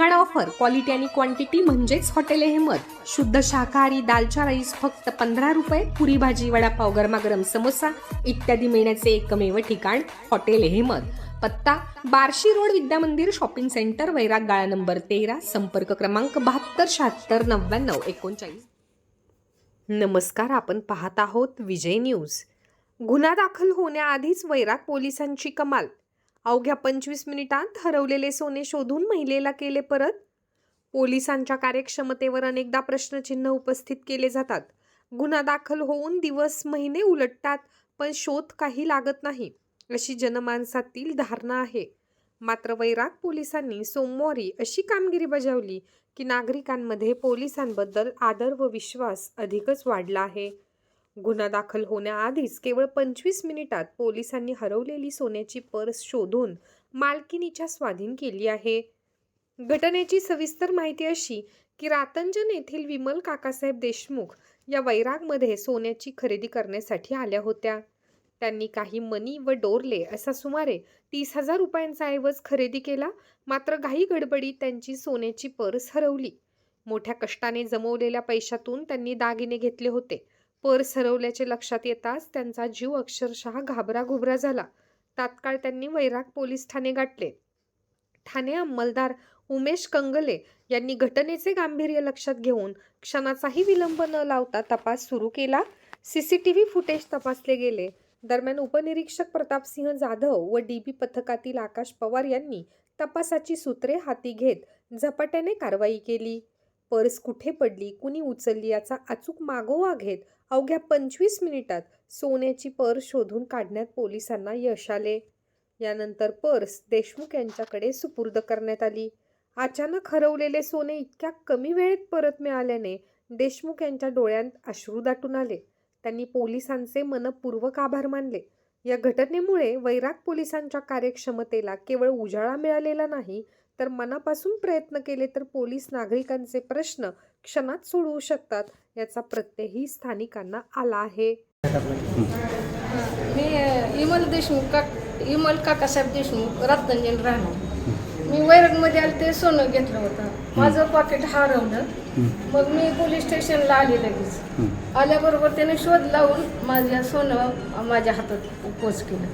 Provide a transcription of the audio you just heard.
धिंगाणा offer quality आणि quantity म्हणजेच हॉटेल अहमद शुद्ध शाकाहारी दालचा राईस फक्त पंधरा रुपये पुरी भाजी वडापाव गरमागरम समोसा इत्यादी मिळण्याचे एकमेव ठिकाण हॉटेल अहमद पत्ता Barshi road Vidyamandir shopping centre Vairag गाळा नंबर तेरा संपर्क क्रमांक बहात्तर शहात्तर नव्याण्णव एकोणचाळीस. नमस्कार आपण पाहत आहोत विजय न्यूज गुन्हा दाखल होण्याआधीच वैराग पोलिसांची कमाल. अवघ्या पंचवीस मिनिटांत हरवलेले सोने शोधून महिलेला केले परत? पोलिसांच्या कार्यक्षमतेवर अनेकदा प्रश्नचिन्ह उपस्थित केले जातात. गुन्हा दाखल होऊन दिवस महिने उलटतात पण शोध काही लागत नाही अशी जनमानसातील धारणा आहे. मात्र वैराग पोलिसांनी सोमवारी अशी कामगिरी बजावली की नागरिकांमध्ये पोलिसांबद्दल आदर व विश्वास अधिकच वाढला आहे. गुन्हा दाखल होण्याआधीच केवळ पंचवीस मिनिटात पोलिसांनी हरवलेली सोन्याची पर्स शोधून मालकिनीच्या स्वाधीन केली आहे. घटनेची सविस्तर माहिती अशी की रातंजन येथील विमल काकासाहेब देशमुख या वैरागमध्ये सोन्याची खरेदी करण्यासाठी आल्या होत्या. त्यांनी काही मनी व डोरले असा सुमारे तीस हजार रुपयांचा ऐवज खरेदी केला. मात्र घाई गडबडीत त्यांची सोन्याची पर्स हरवली. मोठ्या कष्टाने जमवलेल्या पैशातून त्यांनी दागिने घेतले होते. पर्स हरवल्याचे लक्षात येताच त्यांचा जीव अक्षरशः घाबराघुबरा झाला. तात्काळ त्यांनी वैराग पोलीस ठाणे गाठले. ठाणे अंमलदार उमेश कंगले यांनी घटनेचे गांभीर्य लक्षात घेऊन क्षणाचाही विलंब न लावता तपास सुरू केला. C C T V footage तपासले गेले. दरम्यान उपनिरीक्षक प्रतापसिंह जाधव व डी बी पथकातील आकाश पवार यांनी तपासाची सूत्रे हाती घेत झपाट्याने कारवाई केली. पर्स कुठे पडली कुणी उचलली याचा अचूक मागोवा घेत अवघ्या पंचवीस मिनिटात सोन्याची पर्स शोधून काढण्यात पोलिसांना यश आले. यानंतर पर्स देशमुख यांच्याकडे सुपूर्द करण्यात आली. अचानक हरवलेले सोने इतक्या कमी वेळेत परत मिळाल्याने देशमुख यांच्या डोळ्यांत अश्रू दाटून आले. त्यांनी पोलिसांचे मनपूर्वक आभार मानले. या घटनेमुळे वैराग पोलिसांच्या कार्यक्षमतेला केवळ उजाळा मिळालेला नाही तर मनापासून प्रयत्न केले तर पोलीस नागरिकांचे प्रश्न क्षणात सोडवू शकतात याचा प्रत्ययही स्थानिकांना आला आहे. मी इमल देशमुख का इमल काकासाहेब देशमुख रत्नंजन राहणार. मी वैरगमध्ये आले ते सोनं घेतलं होतं. माझं पॉकेट हरवलं. मग मी पोलीस स्टेशनला आले लगेच. आल्याबरोबर त्याने शोध लावून माझ्या सोनं माझ्या हातात पोच केलं.